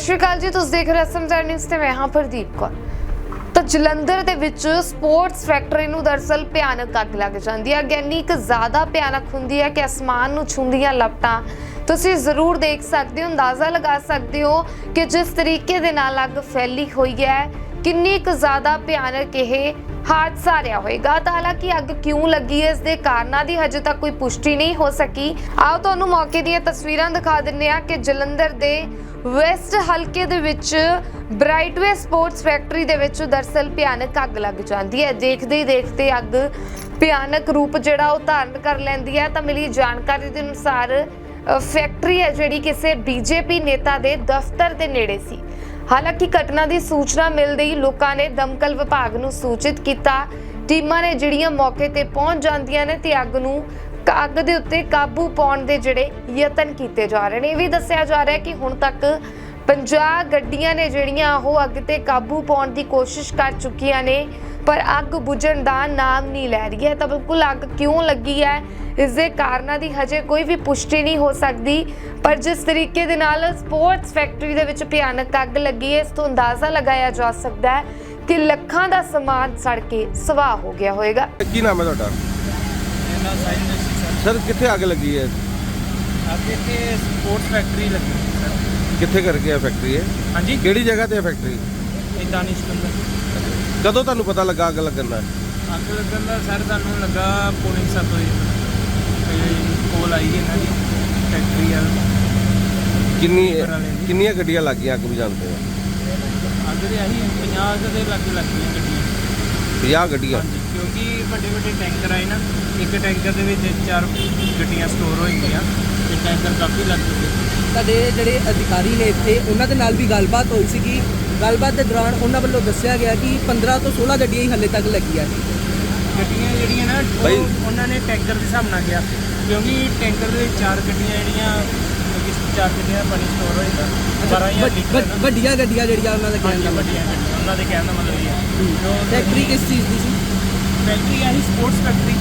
ਸ਼੍ਰੀ ਅਕਾਲ ਜੀ, ਤੁਸੀਂ ਦੇਖ ਰਹੇ ਹੋ ਸਮਝਾ ਨਿਊਜ਼ ਤੇ ਮੈਂ ਹਾਂ ਪ੍ਰਦੀਪ ਕੌਰ। ਤਾਂ ਜਲੰਧਰ ਦੇ ਵਿੱਚ ਸਪੋਰਟਸ ਫੈਕਟਰੀ ਨੂੰ ਦਰਸਲ ਭਿਆਨਕ ਅੱਗ ਲੱਗ ਜਾਂਦੀ ਹੈ। ਅੱਗ ਇੰਨੀ ਜ਼ਿਆਦਾ ਭਿਆਨਕ ਹੁੰਦੀ ਹੈ ਕਿ ਅਸਮਾਨ ਨੂੰ ਛੂੰਦੀਆਂ ਲਪਟਾਂ ਤੁਸੀਂ ਜ਼ਰੂਰ ਦੇਖ ਸਕਦੇ ਹੋ, ਅੰਦਾਜ਼ਾ ਲਗਾ ਸਕਦੇ ਹੋ ਕਿ ਜਿਸ ਤਰੀਕੇ ਦੇ ਨਾਲ ਅੱਗ ਫੈਲੀ ਹੋਈ ਹੈ, ਕਿੰਨੀ ਕੁ ਜ਼ਿਆਦਾ ਭਿਆਨਕ ਇਹ ਹਾਦਸਾ ਰਿਹਾ ਹੋਏਗਾ। ਤਾਂ ਹਾਲਾਂਕਿ ਅੱਗ ਕਿਉਂ ਲੱਗੀ ਹੈ ਇਸ ਦੇ ਕਾਰਨਾਂ ਦੀ ਹਜੇ ਤੱਕ ਕੋਈ ਪੁਸ਼ਟੀ ਨਹੀਂ ਹੋ ਸਕੀ। ਆਓ ਤੁਹਾਨੂੰ ਮੌਕੇ ਦੀਆਂ ਤਸਵੀਰਾਂ ਦਿਖਾ ਦਿੰਨੇ ਆ ਕਿ ਜਲੰਧਰ ਦੇ ਵੈਸਟ ਹਲਕੇ ਦੇ ਵਿੱਚ ਬ੍ਰਾਈਟਵੇ ਸਪੋਰਟਸ ਫੈਕਟਰੀ ਦੇ ਵਿੱਚ ਦਰਸਲ ਭਿਆਨਕ ਅੱਗ ਲੱਗ ਜਾਂਦੀ ਹੈ। ਦੇਖਦੇ ਹੀ ਦੇਖਦੇ ਅੱਗ ਭਿਆਨਕ ਰੂਪ ਜਿਹੜਾ ਉਹ ਧਾਰਨ ਕਰ ਲੈਂਦੀ ਹੈ। ਤਾਂ ਮਿਲੀ ਜਾਣਕਾਰੀ ਦੇ ਅਨੁਸਾਰ ਫੈਕਟਰੀ ਹੈ ਜਿਹੜੀ ਕਿਸੇ ਬੀਜੇਪੀ ਨੇਤਾ ਦੇ ਦਫ਼ਤਰ ਦੇ ਨੇੜੇ ਸੀ। ਹਾਲਾਂਕਿ ਘਟਨਾ ਦੀ ਸੂਚਨਾ ਮਿਲਦੇ ਹੀ ਲੋਕਾਂ ਨੇ ਦਮਕਲ ਵਿਭਾਗ ਨੂੰ ਸੂਚਿਤ ਕੀਤਾ ਟੀਮਾਂ ਨੇ ਜਿਹੜੀਆਂ ਮੌਕੇ ਤੇ ਪਹੁੰਚ ਜਾਂਦੀਆਂ ਨੇ ਤੇ ਅੱਗ ਨੂੰ ਅੱਗ ਦੇ ਉੱਤੇ ਕਾਬੂ ਪਾਉਣ ਦੇ ਜਿਹੜੇ ਯਤਨ ਕੀਤੇ ਜਾ ਰਹੇ ਨੇ, ਇਹ ਵੀ ਦੱਸਿਆ ਜਾ ਰਿਹਾ ਕਿ ਹੁਣ ਤੱਕ 50 ਗੱਡੀਆਂ ਨੇ ਜਿਹੜੀਆਂ ਉਹ ਅੱਗ ਤੇ ਕਾਬੂ ਪਾਉਣ ਦੀ ਕੋਸ਼ਿਸ਼ ਕਰ ਚੁੱਕੀਆਂ ਨੇ, ਪਰ ਅੱਗ ਬੁਝਣ ਦਾ ਨਾਮ ਨਹੀਂ ਲੈ ਰਹੀ ਹੈ। ਤਾਂ ਬਿਲਕੁਲ ਅੱਗ ਕਿਉਂ ਲੱਗੀ ਹੈ? ਇਸ ਦੇ ਕਾਰਨਾਂ ਦੀ ਹਜੇ ਕੋਈ ਵੀ ਪੁਸ਼ਟੀ ਨਹੀਂ ਹੋ ਸਕਦੀ, ਪਰ ਜਿਸ ਤਰੀਕੇ ਦੇ ਨਾਲ ਸਪੋਰਟਸ ਫੈਕਟਰੀ ਦੇ ਵਿੱਚ ਭਿਆਨਕ ਅੱਗ ਲੱਗੀ ਹੈ, ਇਸ ਤੋਂ ਅੰਦਾਜ਼ਾ ਲਗਾਇਆ ਜਾ ਸਕਦਾ ਹੈ ਕਿ ਲੱਖਾਂ ਦਾ ਸਮਾਨ ਸੜ ਕੇ ਸਵਾਹ ਹੋ ਗਿਆ ਹੋਵੇਗਾ। ਕੀ ਨਾਮ ਹੈ ਤੁਹਾਡਾ? ਇਹਨਾਂ ਸਾਈਨ ਸੀ ਸਰ। ਸਰ ਕਿੱਥੇ ਅੱਗ ਲੱਗੀ ਹੈ? ਅੱਗੇ ਤੇ ਸਪੋਰਟਸ ਫੈਕਟਰੀ ਲੱਗੀ ਸਰ। ਕਿੱਥੇ ਕਰ ਗਿਆ ਫੈਕਟਰੀ ਹੈ? ਹਾਂਜੀ। ਕਿਹੜੀ ਜਗ੍ਹਾ ਤੇ ਹੈ ਫੈਕਟਰੀ? ਦਾਨਿਸ਼ ਕੰਦਰ ਕਦੋਂ ਤੁਹਾਨੂੰ ਪਤਾ ਲੱਗਾ ਅੱਗ ਲੱਗਣ ਦਾ? ਅੱਗ ਲੱਗਣ ਦਾ ਸਰ ਸਾਨੂੰ ਲੱਗਾ ਪੌਣੇ ਸੱਤ ਵਜੇ। ਤੇ ਕੋਲ ਆਈ ਇਹਨਾਂ ਦੀ ਫੈਕਟਰੀ ਕਿੰਨੀ ਵਾਲੇ ਦੀ। ਕਿੰਨੀਆਂ ਗੱਡੀਆਂ ਲੱਗੀਆਂ ਅੱਗ ਬੁਝਾਉਣ ਤੇ? ਅੱਗ ਦੇ ਆਹੀ 50 ਦੇ ਲੱਗ ਲੱਗੀਆਂ ਗੱਡੀਆਂ। 50 ਗੱਡੀਆਂ? ਹਾਂਜੀ ਕਿਉਂਕਿ ਵੱਡੇ ਵੱਡੇ ਟੈਂਕਰ ਆਏ ਨਾ ਇੱਕ ਟੈਂਕਰ ਦੇ ਵਿੱਚ ਚਾਰ ਗੱਡੀਆਂ ਸਟੋਰ ਹੋਈਆਂ ਤੇ ਟੈਂਕਰ ਕਾਫੀ ਲੱਗ ਚੁੱਕੇ। ਸਾਡੇ ਜਿਹੜੇ ਅਧਿਕਾਰੀ ਨੇ ਇੱਥੇ ਉਹਨਾਂ ਦੇ ਨਾਲ ਵੀ ਗੱਲਬਾਤ ਹੋਈ ਸੀਗੀ ਗੱਲਬਾਤ ਦੇ ਦੌਰਾਨ ਉਹਨਾਂ ਵੱਲੋਂ ਦੱਸਿਆ ਗਿਆ ਕਿ 15 ਤੋਂ 16 ਗੱਡੀਆਂ ਹੀ ਹੱਲੇ ਤੱਕ ਲੱਗੀਆਂ ਨੇ। ਗੱਡੀਆਂ ਜਿਹੜੀਆਂ ਨਾ ਉਹ ਉਹਨਾਂ ਨੇ ਟੈਂਕਰ ਦੇ ਹਿਸਾਬ ਨਾਲ ਗਿਆ ਕਿਉਂਕਿ ਟੈਂਕਰ ਦੇ ਵਿੱਚ ਚਾਰ ਗੱਡੀਆਂ ਜਿਹੜੀਆਂ ਚਾਰ ਗੱਡੀਆਂ ਦਾ ਪਾਣੀ ਸਟੋਰ ਹੋਏਗਾ 12 ਜਾਂ ਵੱਡ- ਲੀਟਰ ਵੱਡ- ਨਾ। ਵੱਡੀਆਂ ਗੱਡੀਆਂ ਜਿਹੜੀਆਂ ਉਹਨਾਂ ਦਾ ਕਹਿਣ ਦਾ ਵੱਡੀਆਂ ਗੱਡੀਆਂ ਉਹਨਾਂ ਦੇ ਕਹਿਣ ਦਾ ਮਤਲਬ ਇਹ ਹੈ। ਜੋ ਫੈਕਟਰੀ ਕਿਸ ਚੀਜ਼ ਦੀ ਸੀ? ਫੈਕਟਰੀ ਆਹੀ ਸਪੋਰਟਸ ਫੈਕਟਰੀ